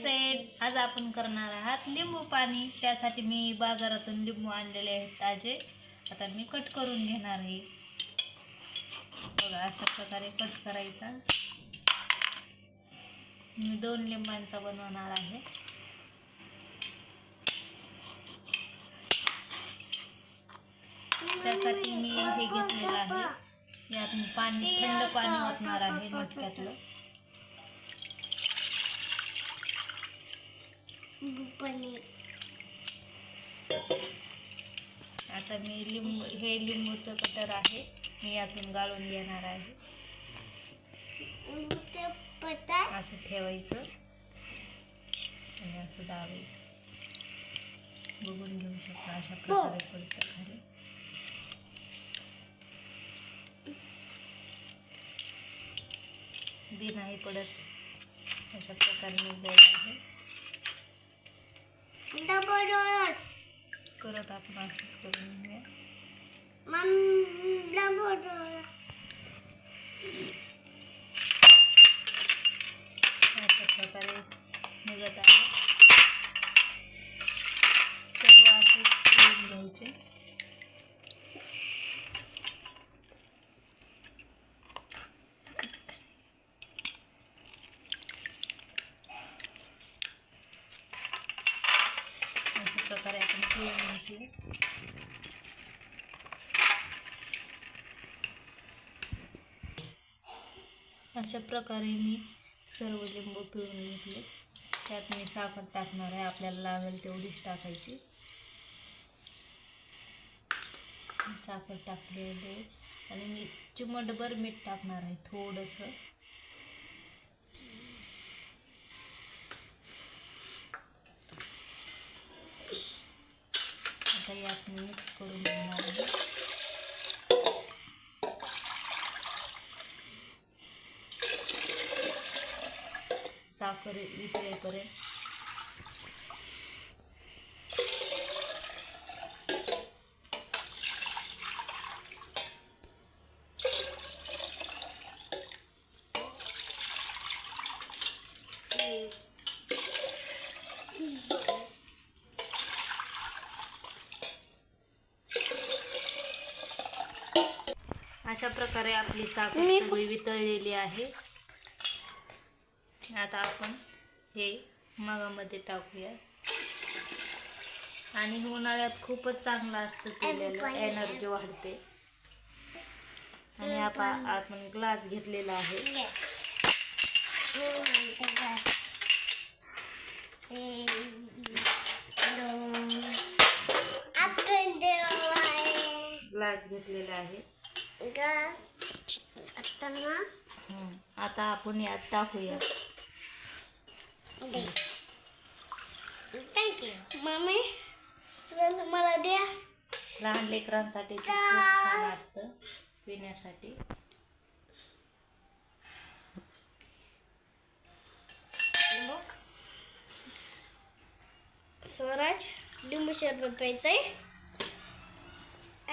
Friend आज आपण करणार आहात लिंबू पाणी. त्यासाठी मी बाजारातून लिंबू आणलेले आहेत ताजे. आता मी कट करून घेणार आहे. बघा अशा प्रकारे कट करायचा. मी दोन लिंबांचा बनवणार आहे. त्यासाठी मी हे घेतलेलं आहे. यात मी पाणी थंड पाणी वाटणार आहे मटक्यातलं. पनीर. आता मी लिंबू हे लिंबूचं कटर आहे. मी यातून गाळून घेणार आहे. असं ठेवायचं. आणि असं दाबायचं. बघून घेऊ शकता अशा प्रकारे पडतं खाली बी नाही पडत. अशा प्रकारे मी द्यायला आहे. डोळस करत आपण असंच करून घेऊया मम डबल डोळस अशा प्रकारे निघत आहे सर्व असे करून घ्यायचे अशा प्रकारे आपण पिळून घ्यायची अशा प्रकारे मी सर्व लिंबू पिळून घेतले. त्यात मी साखर टाकणार आहे. आपल्याला लागेल तेवढीच टाकायची. साखर टाकलेली आणि मी चिमटभर मीठ टाकणार आहे थोडंसं. आता यात मी मिक्स करून घेणार आहे साखर वितळेपर्यंत अशा प्रकारे आपली साखर सगळी वितळलेली आहे. आता आपण हे मगामध्ये टाकूया. आणि उन्हाळ्यात खूपच चांगलं असतं केलेलं. एनर्जी वाढते. आणि आपण आपण ग्लास घेतलेला आहे. ग्लास घेतलेला आहे. आता ना. आता आपण यात टाकूया. थँक्यू मम्मी मला द्या. लहान लेकरांसाठी खूप छान असतं पिण्यासाठी. स्वराज लिंबू शरबत प्यायचंय. ओ